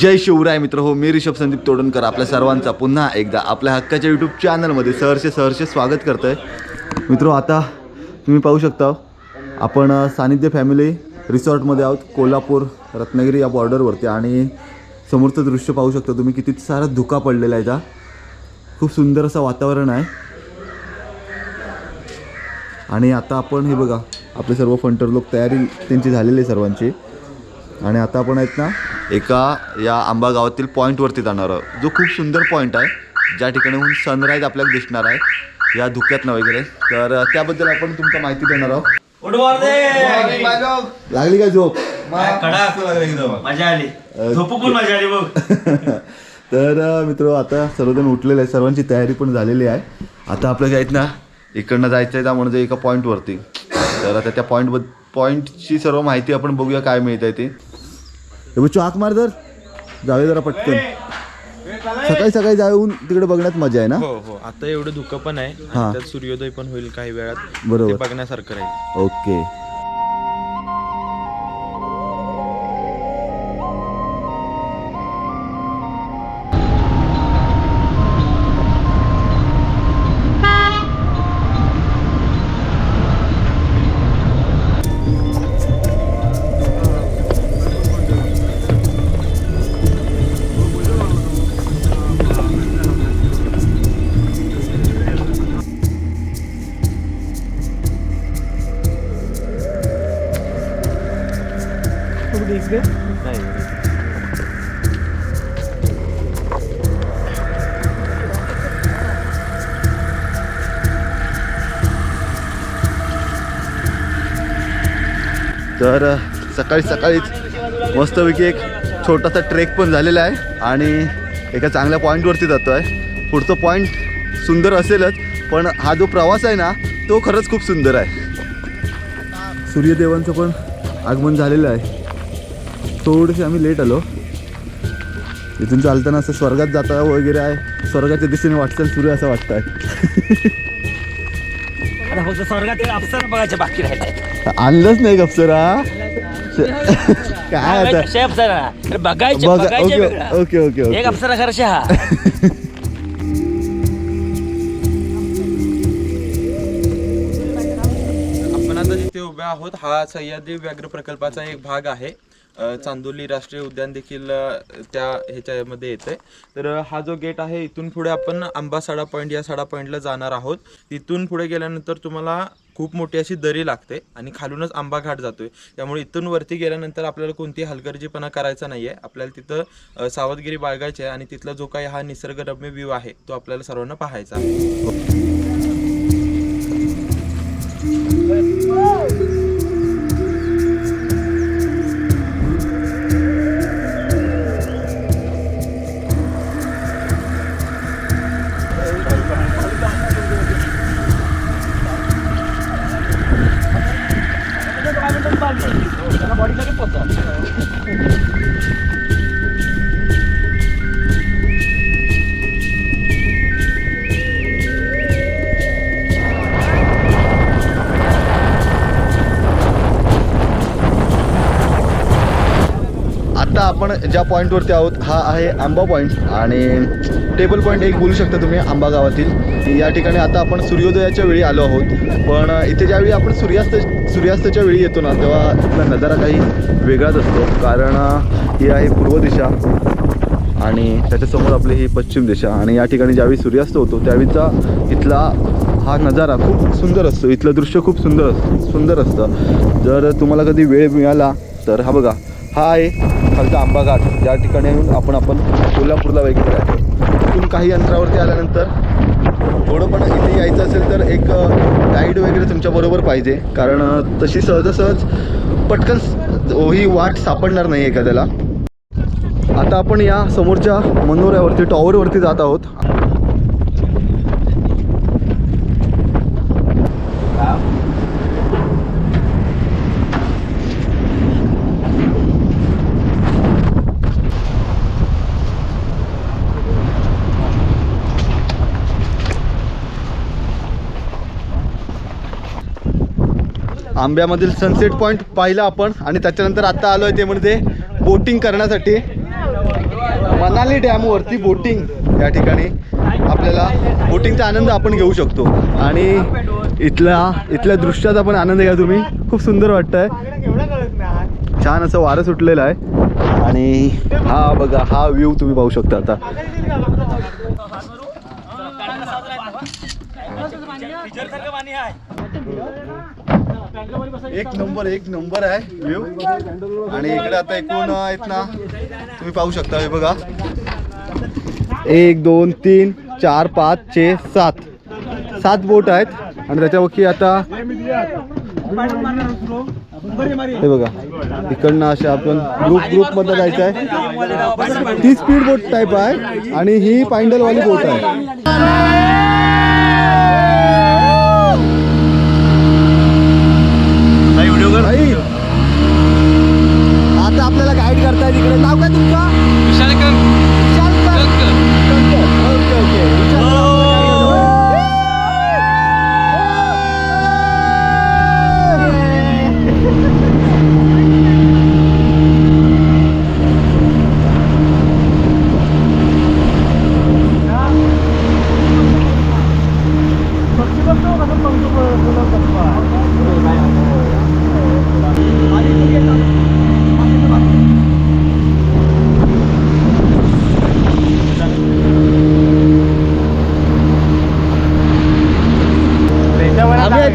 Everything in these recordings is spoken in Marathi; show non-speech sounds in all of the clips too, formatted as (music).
जय शिवराय मित्र हो मी ऋषभ संदीप तोडणकर आपल्या सर्वांचा पुन्हा एकदा आपल्या हक्काच्या यूट्यूब चॅनलमध्ये सहर्षे सहर्षे स्वागत करतोय. मित्र आता तुम्ही पाहू शकता आपण सानिध्य फॅमिली रिसॉर्टमध्ये आहोत कोल्हापूर रत्नागिरी या बॉर्डरवरती आणि समोरचं दृश्य पाहू शकता तुम्ही किती सारा धुका पडलेला आहे त्या खूप सुंदर असं वातावरण आहे. आणि आता आपण हे बघा आपले सर्व फंटर लोक तयारी त्यांची झालेली आहे सर्वांची. आणि आता आपण आहेत ना एका या आंबा गावातील पॉईंटवरती जाणार. आहोत जो खूप सुंदर पॉईंट आहे. ज्या ठिकाणाहून सनराईज आपल्याला दिसणार आहे. या धुक्यातनं वगैरे. तर त्याबद्दल आपण तुमका माहिती देणार आहोत. गुड मॉर्निंग लागली काय झोप कडक मजा आली. झोपू पण मजा आली बघ. (laughs) तर मित्र आता सर्वजण उठलेले आहे सर्वांची तयारी पण झालेली आहे. आता आपल्याला आहेत ना इकडनं जायचं आहे त्या म्हणजे एका पॉईंटवरती तर आता त्या पॉईंट पॉईंटची सर्व माहिती आपण बघूया काय मिळत आहे ती. हे बघ, चाक मार जर. जावे जरा पटकन. सकाळी सकाळी जाऊन तिकडे बघण्यात मजा आहे ना? हो हो. आता एवढं धुकं पण आहे. आणि हा. त्यात सूर्योदय पण होईल काही वेळात. बरोबर. बघण्यासारखं राहील. ओके. तर अ, सकाळी सकाळीच मस्तपैकी एक छोटासा ट्रेक पण झालेला आहे आणि एका चांगल्या पॉईंटवरती जातो आहे. पुढचं पॉईंट सुंदर असेलच पण हा जो प्रवास आहे ना तो खरंच खूप सुंदर आहे. सूर्यदेवांचं पण आगमन झालेलं आहे. थोडेसे आम्ही लेट आलो. इथून चालताना असं स्वर्गात जाता वगैरे आहे. स्वर्गाच्या दिशेने वाटचाल सुरू आहे असं वाटतं आहे अप्सर बघायचे बाकी राहिले (laughs) आणलंच नाही अप्सरा. काय आता? अप्सरा. बघायचे बघा बघायचे ओके ओके ओके एक अप्सरा खरशे हा आपण आता जिथे उभे आहोत हा सह्याद्री व्याघ्र प्रकल्पाचा एक भाग आहे. चांदोली राष्ट्रीय उद्यान देखील त्या ह्याच्यामध्ये येते तर हा जो गेट आहे इथून पुढे आपण आंबासाडा पॉईंट या साडा पॉईंटला जाणार आहोत. तिथून पुढे गेल्यानंतर तुम्हाला खूप मोठी अशी दरी लागते आणि खालूनच आंबा घाट जातोय. त्यामुळे इथून वरती गेल्यानंतर आपल्याला कोणती हलगर्जीपणा करायचा नाही आहे आपल्याला तिथं सावधगिरी बाळगायची आहे आणि तिथला जो काही हा निसर्गरम्य व्ह्यू आहे तो आपल्याला सर्वांना पाहायचा आहे. आपण ज्या पॉईंटवरती आहोत हा आहे आंबा पॉईंट आणि टेबल पॉईंट एक बोलू शकता तुम्ही आंबा गावातील. या ठिकाणी आता आपण सूर्योदयाच्या वेळी आलो आहोत. पण इथे ज्यावेळी आपण सूर्यास्त सूर्यास्ताच्या वेळी येतो ना तेव्हा इथला नजारा काही वेगळाच असतो. कारण ही आहे पूर्व दिशा आणि त्याच्यासमोर आपली ही पश्चिम दिशा. आणि या ठिकाणी ज्यावेळी सूर्यास्त होतो त्यावेळीचा इथला हा नजारा खूप सुंदर असतो. इथलं दृश्य खूप सुंदर असतं सुंदर असतं. जर तुम्हाला कधी वेळ मिळाला तर हा बघा. हा आहे खालचा आंबा घाट ज्या ठिकाणी येऊन आपण आपण कोल्हापूरला वगैरे जातो तिथून काही अंतरावरती आल्यानंतर थोडं पण इथे यायचं असेल तर एक गाईड वगैरे तुमच्याबरोबर पाहिजे. कारण तशी सहजासहज पटकन ही वाट सापडणार नाही एखाद्याला. आता आपण या समोरच्या मनोऱ्यावरती टॉवरवरती जात आहोत. आंब्यामधील सनसेट पॉईंट पाहिला आपण. आणि त्याच्यानंतर आता आलो आहे ते म्हणजे बोटिंग करण्यासाठी. मनाली डॅमवरती बोटिंग या ठिकाणी आपल्याला बोटिंगचा आनंद आपण घेऊ शकतो. आणि इथला इथल्या दृश्याचा पण आनंद घ्या तुम्ही. खूप सुंदर वाटतंय. छान असं वारं सुटलेलं आहे. आणि हा बघा हा व्ह्यू तुम्ही पाहू शकता आता. एक नंबर एक नंबर आहे व्ह्यू. आणि इकडे आता एकूण आहेत ना तुम्ही पाहू शकता हे बघा. एक दोन तीन चार पाच छे सात. सात बोट आहेत. आणि त्याच्यावरती आता हे बघा इकडनं अशा आपण ग्रुप ग्रुपमध्ये जायचं आहे. ती स्पीड बोट टाईप आहे आणि ही पायंडलवाली बोट आहे भाई, आता आपल्याला गाईड करताय तिकडे नाव काय तुमचं विशाल ओके ओके विशाल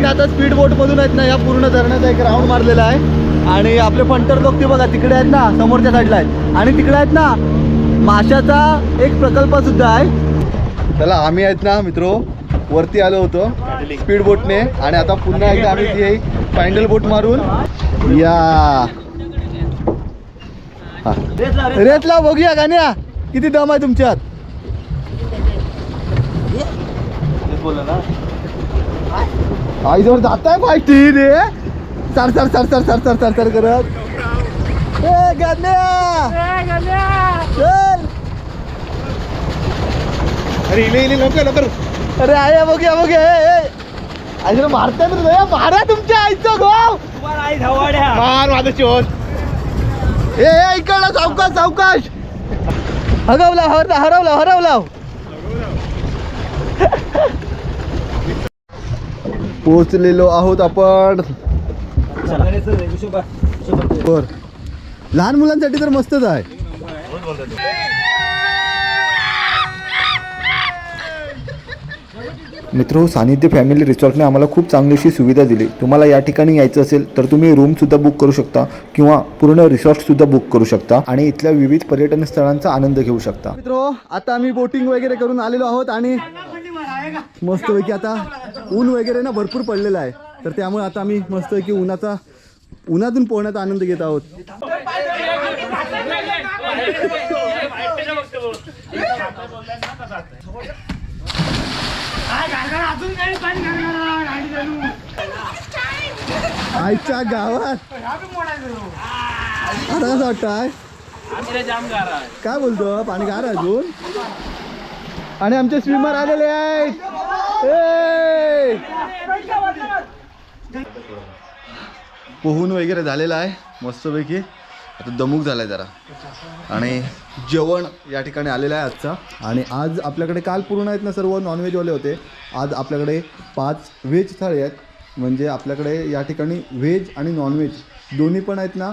आम्ही आता स्पीड बोट मधून आहेत ना या पूर्ण धरणाचा एक राऊंड मारलेला आहे. आणि आपले फंटर लोक ते बघा तिकडे आहेत ना समोरच्या साईडला आहेत. आणि तिकडे आहेत ना माशाचा एक प्रकल्प सुद्धा आहे. चला आम्ही आहेत ना मित्रो वरती आलो होतो स्पीड बोटने आणि आता पुन्हा एकदा आम्ही ती पॅन्डल बोट मारून. या. रेतला बघूया गाण्या. किती दम आहे तुमच्यात? आईजवळ जात आहे पाहिजे रे sir sir sir sir sir sir sir sir करत. ए गाण्या. चल. अरे इले इले लवकर लवकर. अरे आया मारताय तर दया मारा तुमच्या आईचं गाव मार माझं शोध ए ए, इकडला सावकाश सावकाश. हगवला हरवला हरवला हरवला पोचलेलो आहोत आपण. लहान मुलांसाठी तर मस्तच आहे. मित्र सानिध्य फॅमिली रिसॉर्टने आम्हाला खूप चांगलीशी सुविधा दिली. तुम्हाला या ठिकाणी यायचं असेल तर तुम्ही रूमसुद्धा बुक करू शकता किंवा पूर्ण रिसॉर्टसुद्धा बुक करू शकता आणि इथल्या विविध पर्यटन स्थळांचा आनंद घेऊ शकता. मित्र आता आम्ही बोटिंग वगैरे करून आलेलो आहोत आणि मस्तपैकी आता ऊन वगैरे ना भरपूर पडलेलं आहे. तर त्यामुळे आता आम्ही मस्तपैकी उन्हाचा उन्हातून पोहण्याचा आनंद घेत आहोत. आईच्या गावात? आता कसं वाटतंय काय बोलतो? पाणी गार आहे अजून? आणि आमचे स्विमर आलेले आहेत. पोहून वगैरे झालेला आहे मस्तपैकी. आता दमूक झाला आहे जरा. आणि जेवण या ठिकाणी आलेलं आहे आजचा. आणि आज आपल्याकडे काल पूर्ण आहेत ना सर्व नॉनव्हेजवाले होते. आज आपल्याकडे पाच व्हेज थाळी आहेत. म्हणजे आपल्याकडे या ठिकाणी व्हेज आणि नॉनव्हेज दोन्ही पण आहेत ना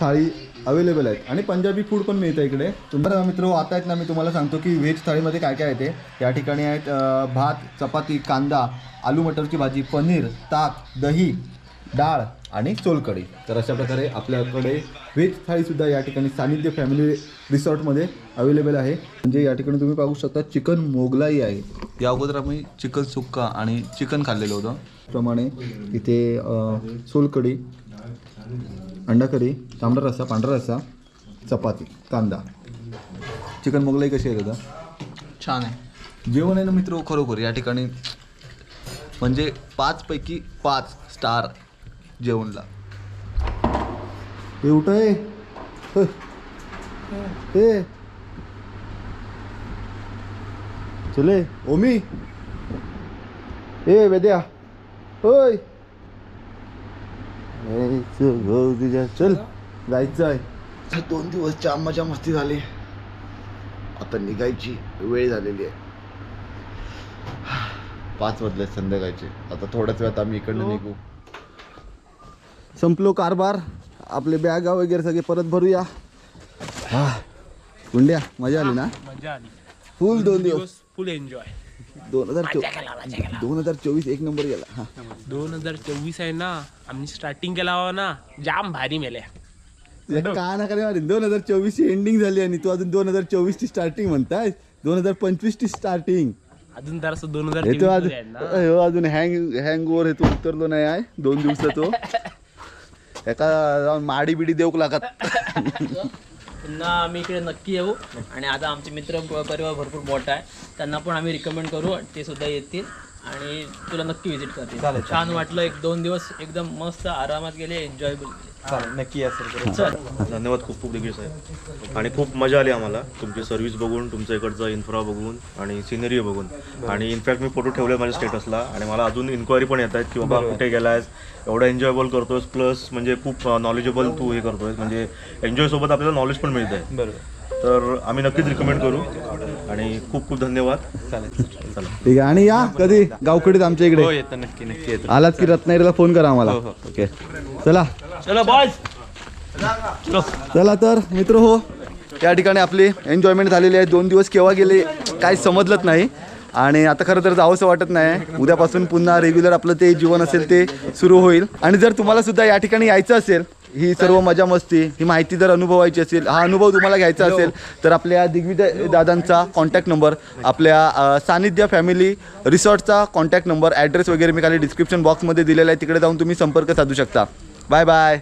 थाळी अवेलेबल आहेत. आणि पंजाबी फूड पण मिळतं इकडे. तुम्हाला मित्र आता आहेत ना मी तुम्हाला सांगतो की व्हेज थाळीमध्ये काय काय येते या ठिकाणी आहेत भात चपाती कांदा आलू मटरची भाजी पनीर ताक दही डाळ आणि सोलकढी तर अशा प्रकारे आपल्याकडे व्हेज थाळीसुद्धा या ठिकाणी सानिध्य फॅमिली रिसॉर्टमध्ये अवेलेबल आहे. म्हणजे या ठिकाणी तुम्ही पाहू शकता चिकन मोगलाई आहे. या अगोदर आम्ही चिकन सुक्का आणि चिकन खाल्लेलं होतं. प्रमाणे इथे सोलकढी अंडा करी तांबडा रस्सा पांढरा रस्सा चपाती कांदा. चिकन मोगलाई कशी आहे दादा? छान आहे. जेवण आहे ना मित्र खरोखर या ठिकाणी. म्हणजे पाचपैकी पाच स्टार जेवणला. हे ह. ए चले ओमी. ए वेद्या. होय. चल गं तुझ्या. चल जायचं आहे. दोन दिवस जामाच्या मस्ती झाली. आता निघायची. वेळ झालेली आहे. पाच वाजले संध्याकाळचे. आता थोड्याच वेळात आम्ही इकडनं निघू. संपलो कारभार. आपले बॅगा वगैरे सगळे परत भरूया. हा गुंड्या मजा आली ना? मजा आली. फुल दोन दिवस फुल एन्जॉय दोन हजार दोन हजार चोवीस एक नंबर गेला. हा. दोन हजार चोवीस आहे ना आम्ही स्टार्टिंग केला हवा ना जाम भारी मेल्या का ना करे दोन हजार चोवीस ची एंडिंग झाली आणि तू अजून दोन हजार चोवीस ची स्टार्टिंग म्हणताय. दोन हजार पंचवीस ची स्टार्टिंग अजून तर असं दोन हजार हे हे अजून हँग हँग ओव्हर हे तो उतरलो नाही आहे दोन दिवसाचो. (laughs) एका जाऊन माडी बिडी देऊक लागत. पुन्हा आम्ही इकडे नक्की येऊ. आणि आता आमचे मित्र परिवार भरपूर मोठा आहे. त्यांना पण आम्ही रिकमेंड करू. ते सुद्धा येतील. आणि तुला नक्की व्हिजिट करतील छान वाटलं एक दोन दिवस एकदम मस्त आरामात गेले एन्जॉयबल गेले. नक्की या सर चल. धन्यवाद खूप खूप दिग्गज साहेब. आणि खूप मजा आली आम्हाला. तुमची सर्व्हिस बघून तुमच्या इकडचा इन्फ्रा बघून आणि सिनरी बघून. आणि इनफॅक्ट मी फोटो ठेवले माझ्या स्टेटसला आणि मला अजून इन्क्वायरी पण येत आहेत की बाबा कुठे गेलायस? एवढं एन्जॉयबल करतोयस प्लस म्हणजे खूप नॉलेजेबल तू हे करतोय म्हणजे एन्जॉय सोबत आपल्याला नॉलेज पण मिळत आहे बरोबर. तर आम्ही नक्कीच रिकमेंड करू. आणि खूप खूप धन्यवाद. चालेल. चला. ठीक आहे. आणि या कधी? गावकडीत आमच्या हो इकडे येतं नक्की नक्की येतं. आलात की रत्नागिरीला फोन करा आम्हाला. ओके. चला. चलो बॉयज चला. तर मित्र हो या ठिकाणी आपली एन्जॉयमेंट झालेली आहे. दोन दिवस केव्हा गेले काही समजलंच नाही. आणि आता खरं तर जावंसं वाटत नाही. उद्यापासून पुन्हा रेग्युलर आपलं ते जीवन असेल ते सुरू होईल. आणि जर तुम्हाला सुद्धा या ठिकाणी यायचं असेल ही सर्व मजा मस्ती ही माहिती जर अनुभवायची असेल हा अनुभव तुम्हाला घ्यायचा असेल तर आपल्या दिग्विजय दादांचा कॉन्टॅक्ट नंबर आपल्या सानिध्य फॅमिली रिसॉर्टचा कॉन्टॅक्ट नंबर ॲड्रेस वगैरे मी खाली डिस्क्रिप्शन बॉक्समध्ये दिलेला आहे तिकडे जाऊन तुम्ही संपर्क साधू शकता. Bye bye